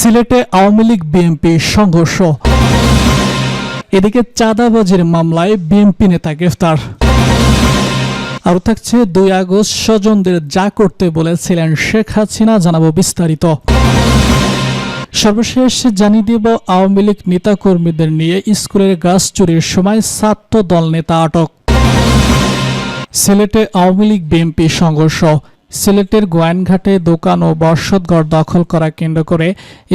সিলেটে আওয়ামী লীগ বিএনপি সংঘর্ষ। এদিকে চাঁদাবাজির মামলায় বিএনপি নেতা গ্রেফতার। আরও থাকছে দুই আগস্ট স্বজনদের যা করতে বলেছিলেন শেখ হাসিনা জানাব বিস্তারিত। সর্বশেষ জানিয়ে দিব, আওয়ামী লীগ নেতাকর্মীদের নিয়ে স্কুলের গাছ চুরির সময় ছাত্র দল নেতা আটক। সিলেটে আওয়ামী লীগ বিএনপি সংঘর্ষ। সিলেটের গোয়াইনঘাটে দোকান ও বর্ষদগড় দখল করা কেন্দ্র করে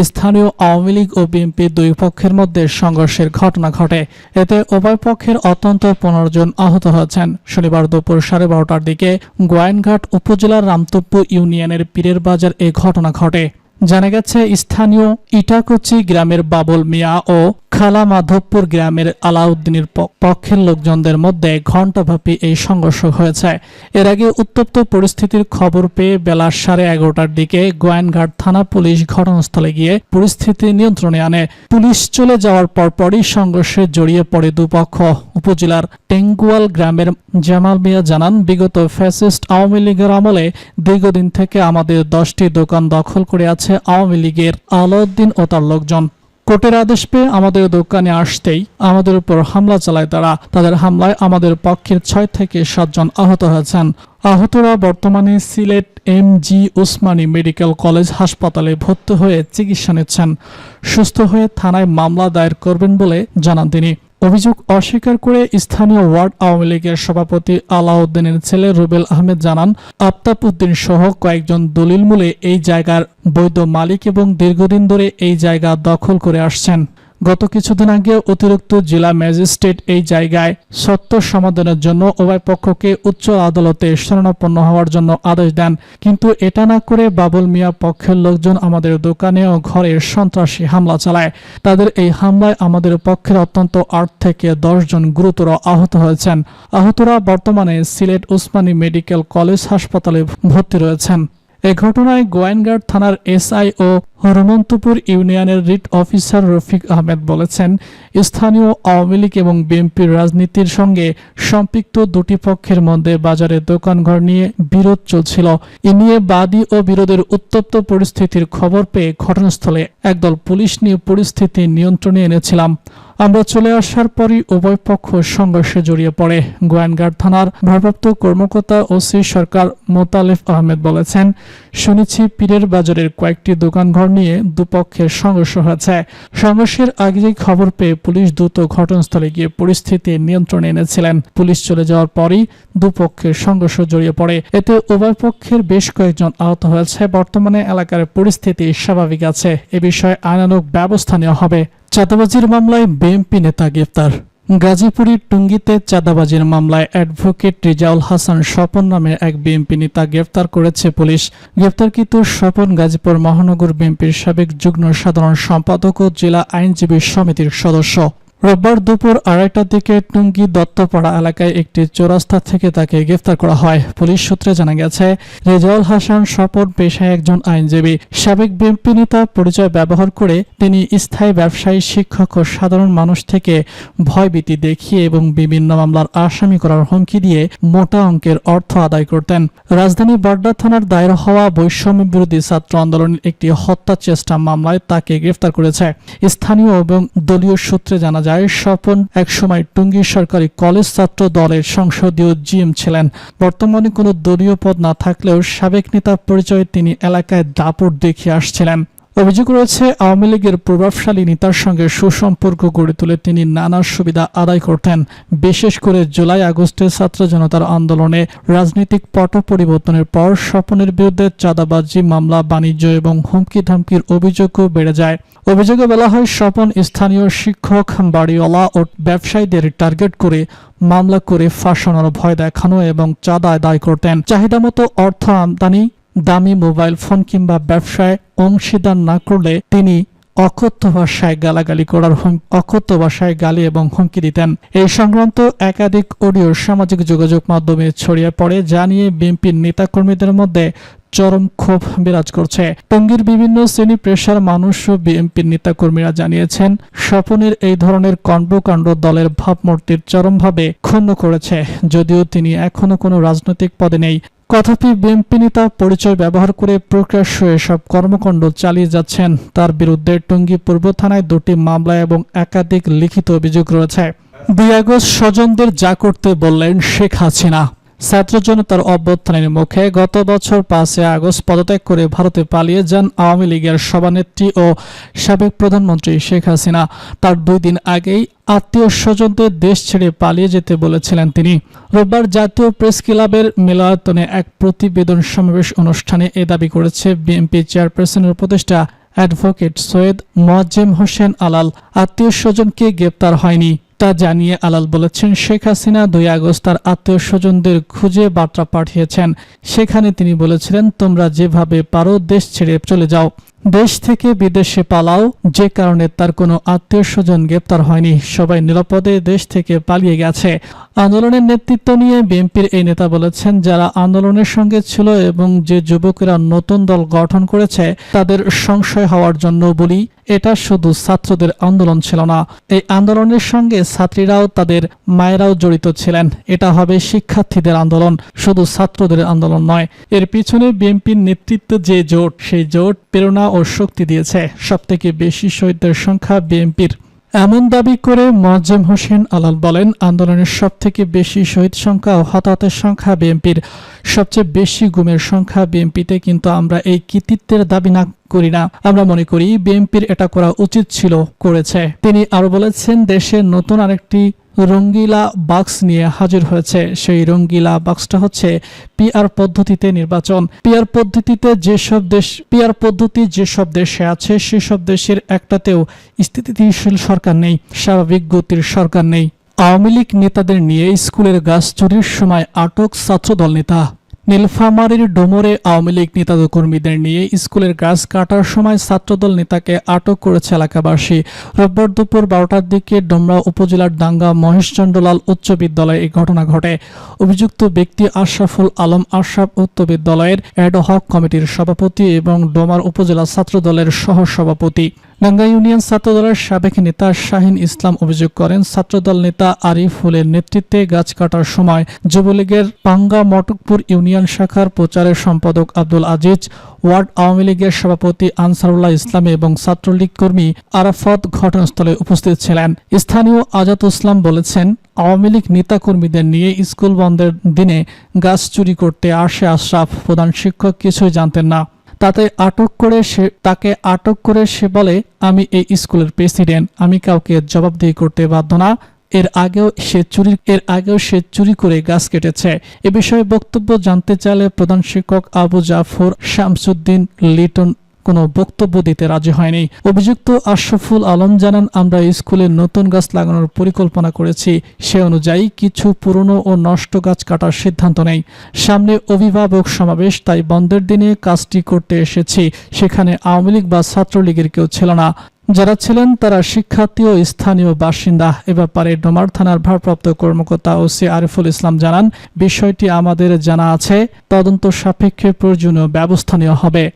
স্থানীয় আওয়ামী লীগ ও বিএনপি দুই পক্ষের মধ্যে সংঘর্ষের ঘটনা ঘটে। এতে উভয় পক্ষের অত্যন্ত পনেরো জন আহত হয়েছেন। শনিবার দুপুর সাড়ে বারোটার দিকে গোয়াইনঘাট উপজেলার রামতপ্পু ইউনিয়নের পীরের বাজার এ ঘটনা ঘটে। জানা গেছে, স্থানীয় ইটাকুচি গ্রামের বাবুল মিয়া ও খালা মাধবপুর গ্রামের আলাউদ্দিনের পক্ষের লোকজনদের মধ্যে ঘণ্টাব্যাপী এই সংঘর্ষ হয়েছে। এর আগে উত্তপ্ত পরিস্থিতির খবর পেয়ে বেলা সাড়ে এগারোটার দিকে গোয়াইনঘাট থানা পুলিশ ঘটনাস্থলে গিয়ে পরিস্থিতি নিয়ন্ত্রণে আনে। পুলিশ চলে যাওয়ার পরপরই সংঘর্ষে জড়িয়ে পড়ে দুপক্ষ। উপজেলার টেঙ্গুয়াল গ্রামের জামাল মিয়া জানান, বিগত ফ্যাসিস্ট আওয়ামী লীগের আমলে দীর্ঘদিন থেকে আমাদের দশটি দোকান দখল করে আছে আওয়ামী লীগের আলাউদ্দিন ও তার লোকজন। কোর্টের আদেশ পেয়ে আমাদের দোকানে আসতেই আমাদের উপর হামলা চালায় তারা। তাদের হামলায় আমাদের পক্ষের ছয় থেকে সাতজন আহত হয়েছেন। আহতরা বর্তমানে Sylhet M G Osmani medical college হাসপাতালে ভর্তি হয়ে চিকিৎসা নিচ্ছেন। সুস্থ হয়ে থানায় মামলা দায়ের করবেন বলে জানান তিনি। অভিযোগ অস্বীকার করে স্থানীয় ওয়ার্ড আওয়ামী লীগের সভাপতি আলাউদ্দিনের ছেলে রুবেল আহমেদ জানান আফতাব উদ্দিন সহ কয়েকজন দলিল মূলে এই জায়গার বৈধ মালিক এবং দীর্ঘদিন ধরে এই জায়গা দখল করে আসছেন। গত কিছুদিন আগে অতিরিক্ত জেলা ম্যাজিস্ট্রেট এই জায়গায় সত্য সমাধানের জন্য উভয় পক্ষকে উচ্চ আদালতে শরণাপন্ন হওয়ার জন্য আদেশ দেন। কিন্তু এটা না করে বাবুল মিয়া পক্ষের লোকজন আমাদের দোকানে ও ঘরে সন্ত্রাসী হামলা চালায়। তাদের এই হামলায় আমাদের পক্ষের অত্যন্ত আট থেকে জন গুরুতর আহত হয়েছেন। আহতরা বর্তমানে সিলেট উসমানী মেডিকেল কলেজ হাসপাতালে ভর্তি রয়েছেন। এ ঘটনায় গোয়েনগার্ড থানার এসআই ও হরমন্তপুর ইউনিয়নের রিট অফিসার রফিক আহমেদ বলেছেন স্থানীয় আওয়ামী লীগ এবং বিএনপির রাজনীতির সঙ্গে সম্পৃক্ত দুটি পক্ষের মধ্যে বাজারে দোকানঘর নিয়ে বিরোধ চলছিল। এ নিয়ে বাদী ও বিরোধের উত্তপ্ত পরিস্থিতির খবর পেয়ে ঘটনাস্থলে একদল পুলিশ নিয়ে পরিস্থিতি নিয়ন্ত্রণে এনেছিলাম। আমরা চলে আসার পরই উভয় পক্ষ সংঘর্ষে জড়িয়ে পড়ে। গোয়াইনঘাট থানার ভারপ্রাপ্ত কর্মকর্তা ওসি সরকার মোতালেফ আহমেদ বলেছেন, শুনেছি পীরের বাজারের কয়েকটি দোকানঘর নিয়ে দুপক্ষের সংঘর্ষ হয়েছে। সংঘর্ষের আগেই খবর পেয়ে পুলিশ দ্রুত ঘটনাস্থলে গিয়ে পরিস্থিতি নিয়ন্ত্রণে এনেছিলেন। পুলিশ চলে যাওয়ার পরই দুপক্ষের সংঘর্ষ জড়িয়ে পড়ে। এতে উভয় পক্ষের বেশ কয়েকজন আহত হয়েছে। বর্তমানে এলাকার পরিস্থিতি স্বাভাবিক আছে। এ বিষয়ে আইনানুক ব্যবস্থা নেওয়া হবে। চাঁদাবাজির মামলায় বিএনপি নেতা গ্রেফতার গাজীপুরের টুঙ্গিতে চাঁদাবাজির মামলায় অ্যাডভোকেট রিজাউল হাসান স্বপন নামে এক বিএনপি নেতা গ্রেফতার করেছে পুলিশ। গ্রেফতারকৃত স্বপন গাজীপুর মহানগর বিএনপির সাবেক যুগ্ম সাধারণ সম্পাদক ও জেলা আইনজীবী সমিতির সদস্য। রোববার দুপুর আড়াইটার দিকে টুঙ্গি দত্তপাড়া এলাকায় একটি চৌরাস্তা থেকে তাকে গ্রেফতার করা হয়। পুলিশ সূত্রে জানা গেছে, রেজাউল হাসান স্বপন পেশায় একজন আইনজীবী। সাবেক বিএনপি নেতা পরিচয় ব্যবহার করে তিনি স্থায়ী ব্যবসায়ী, শিক্ষক ও সাধারণ মানুষ থেকে ভয়ভীতি দেখিয়ে এবং বিভিন্ন মামলার আসামি করার হুমকি দিয়ে মোটা অঙ্কের অর্থ আদায় করতেন। রাজধানী বাড্ডা থানার দায়ের হওয়া বৈষম্য বিরোধী ছাত্র আন্দোলনের একটি হত্যা চেষ্টা মামলায় তাকে গ্রেফতার করেছে। স্থানীয় এবং দলীয় সূত্রে জানা যায় স্বপন একসময় টুঙ্গী সরকারি কলেজ ছাত্র দলের সংসদীয় জিএম ছিলেন। বর্তমানে কোনো দলীয় পদ না থাকলেও সাবেক নেতা পরিচয়ে তিনি এলাকায় দাপট দেখিয়ে আসছিলেন। অভিযোগ রয়েছে, আওয়ামী লীগের প্রভাবশালী নেতার সঙ্গে সুসম্পর্ক গড়ে তুলে তিনি নানা সুবিধা আদায় করতেন। বিশেষ করে জুলাই আগস্টে ছাত্র জনতার আন্দোলনে রাজনৈতিক পট পরিবর্তনের পর স্বপনের বিরুদ্ধে চাঁদাবাজি, মামলা, বাণিজ্য এবং হুমকি ধামকির অভিযোগও বেড়ে যায়। অভিযোগে বলা হয়, স্বপন স্থানীয় শিক্ষক, বাড়িওয়ালা ও ব্যবসায়ীদের টার্গেট করে মামলা করে ফাঁসানোর ভয় দেখানো এবং চাঁদা আদায় করতেন। চাহিদা মতো অর্থ আমদানি দামি মোবাইল ফোন কিংবা ব্যবসায় অংশীদার না করলে তিনি অকথ্য ভাষায় গালাগালি করার অকথ্য ভাষায় গালি এবং হুমকি দিতেন। এই সংক্রান্ত একাধিক অডিও সামাজিক যোগাযোগ মাধ্যমে ছড়িয়ে পড়ে, যা নিয়ে বিএনপির নেতাকর্মীদের মধ্যে চরম ক্ষোভ বিরাজ করছে। টঙ্গীর বিভিন্ন শ্রেণি পেশার মানুষ ও বিএনপির নেতাকর্মীরা জানিয়েছেন, স্বপনের এই ধরনের কর্মকাণ্ড দলের ভাবমূর্তির চরমভাবে ক্ষুণ্ণ করেছে, যদিও তিনি এখনও কোনো রাজনৈতিক পদে নেই। কথাপি বিএনপি নেতা পরিচয় ব্যবহার করে প্রকাশ্যে এসব কর্মকাণ্ড চালিয়ে যাচ্ছেন। তার বিরুদ্ধে টঙ্গী পূর্ব থানায় দুটি মামলা এবং একাধিক লিখিত অভিযোগ রয়েছে। দুই আগস্ট স্বজনদের যা করতে বললেন শেখ হাসিনা। ছাত্র জনতার অভ্যুত্থানের মুখে গত বছর পাঁচই আগস্ট পদত্যাগ করে ভারতে পালিয়ে যান আওয়ামী লীগের সভানেত্রী ও সাবেক প্রধানমন্ত্রী শেখ হাসিনা। তার দুই দিন আগেই আত্মীয় স্বজনদের দেশ ছেড়ে পালিয়ে যেতে বলেছিলেন তিনি। রোববার জাতীয় প্রেস ক্লাবের মিলায়তনে এক প্রতিবেদন সমাবেশ অনুষ্ঠানে এ দাবি করেছে বিএনপি চেয়ারপারসনের উপদেষ্টা অ্যাডভোকেট সৈয়দ মোয়াজ্জেম হোসেন আলাল। আত্মীয় স্বজনকে গ্রেপ্তার হয়নি। তা জানিয়ে আলাল বলেছেন, শেখ হাসিনা দুই আগস্ট তার আত্মীয় স্বজনদের খুঁজে বার্তা পাঠিয়েছেন। সেখানে তিনি বলেছিলেন, তোমরা যেভাবে পারো দেশ ছেড়ে চলে যাও। দেশ থেকে বিদেশে পালাও। যে কারণে তার কোনো আত্মীয় স্বজন গ্রেপ্তার হয়নি। সবাই নিরাপদে দেশ থেকে পালিয়ে গেছে। আন্দোলনের নেতৃত্ব নিয়ে বিএনপির এই নেতা বলেছেন, যারা আন্দোলনের সঙ্গে ছিল এবং যে যুবকেরা নতুন দল গঠন করেছে, তাদের সংশয় হওয়ার জন্য বলি। এটা শুধু ছাত্রদের আন্দোলন ছিল না, এই আন্দোলনের সঙ্গে ছাত্রীরাও তাদের মায়েরাও জড়িত ছিলেন। এটা হবে শিক্ষার্থীদের আন্দোলন, শুধু ছাত্রদের আন্দোলন নয়। এর পিছনে বিএনপির নেতৃত্ব যে জোট, সেই জোট প্রেরণা ও শক্তি দিয়েছে। সবথেকে বেশি শহীদদের সংখ্যা বিএনপির। এমন দাবি করে মোয়াজ্জেম হোসেন আলাল বলেন, আন্দোলনের সব থেকে বেশি শহীদ সংখ্যা ও হতাহতের সংখ্যা বিএনপির। সবচেয়ে বেশি গুমের সংখ্যা বিএনপিতে কিন্তু আমরা এই কৃতিত্বের দাবি না করি না। আমরা মনে করি বিএনপির এটা করা উচিত ছিল, করেছে। তিনি আরও বলেছেন, দেশের নতুন আরেকটি রঙ্গিলা বাক্স নিয়ে হাজির হয়েছে। সেই রঙ্গিলা বাক্সটা হচ্ছে পিআর পদ্ধতিতে নির্বাচন। পিআর পদ্ধতিতে যেসব দেশ, পিআর পদ্ধতি যেসব দেশে আছে, সেসব দেশের একটাতেও স্থিতিশীল সরকার নেই, স্বাভাবিক গতির সরকার নেই। আওয়ামী লীগ নেতাদের নিয়ে স্কুলের গাছ চুরির সময় আটক ছাত্রদল নেতা। নীলফামারীর ডোমরে আওয়ামী লীগ নেতা কর্মীদের নিয়ে স্কুলের গাছ কাটার সময় ছাত্রদল নেতাকে আটক করেছে এলাকাবাসী। রোববার দুপুর বারোটার দিকে ডোমরা উপজেলার দাঙ্গা মহেশচন্দ্রলাল উচ্চ বিদ্যালয়ে এই ঘটনা ঘটে। অভিযুক্ত ব্যক্তি আশরাফুল আলম আশরাফ উচ্চ বিদ্যালয়ের অ্যাডহক কমিটির সভাপতি এবং ডোমার উপজেলা ছাত্রদলের সহ সভাপতি ডাঙ্গা ইউনিয়ন ছাত্রদলের সাবেক নেতা শাহিন ইসলাম অভিযোগ করেন, ছাত্রদল নেতা আরিফুলের নেতৃত্বে গাছ কাটার সময় যুবলীগের পাঙ্গা মটকপুর ইউনিয়ন শাখার প্রচারের সম্পাদক আব্দুল আজিজ, ওয়ার্ড আওয়ামী লীগের সভাপতি আনসারুল্লাহ ইসলামী এবং ছাত্রলীগ কর্মী আরাফত ঘটনাস্থলে উপস্থিত ছিলেন। স্থানীয় আজাদ ইসলাম বলেছেন, আওয়ামী লীগ নেতাকর্মীদের নিয়ে স্কুল বন্ধের দিনে গাছ চুরি করতে আসে আশরাফ। প্রধান শিক্ষক কিছুই জানতেন না। তাতে আটক করে সে, তাকে আটক করে সে বলে, আমি এই স্কুলের প্রেসিডেন্ট, আমি কাউকে জবাবদিহি করতে বাধ্য না। এর আগেও সে চুরি, এর আগেও সে চুরি করে গাছ কেটেছে। এ বিষয়ে বক্তব্য জানতে চাইলে প্রধান শিক্ষক আবু জাফর শামসুদ্দিন লিটন কোনো বক্তব্য দিতে রাজি হয়নি। অভিযুক্ত আশরাফুল আলম জানান, আমরা স্কুলে নতুন গাছ লাগানোর পরিকল্পনা করেছি। সে অনুযায়ী কিছু পুরনো ও নষ্ট গাছ কাটার সিদ্ধান্ত নেই। সামনে অভিভাবক সমাবেশ, তাই বন্ধের দিনে কাজটি করতে এসেছি। সেখানে আওয়ামী লীগ বা ছাত্রলীগের কেউ ছিল না। যারা ছিলেন, তারা শিক্ষার্থী ও স্থানীয় বাসিন্দা। এ ব্যাপারে ডোমার থানার ভারপ্রাপ্ত কর্মকর্তা ওসি আরিফুল ইসলাম জানান, বিষয়টি আমাদের জানা আছে। তদন্ত সাপেক্ষে প্রয়োজনীয় ব্যবস্থা নেওয়া হবে।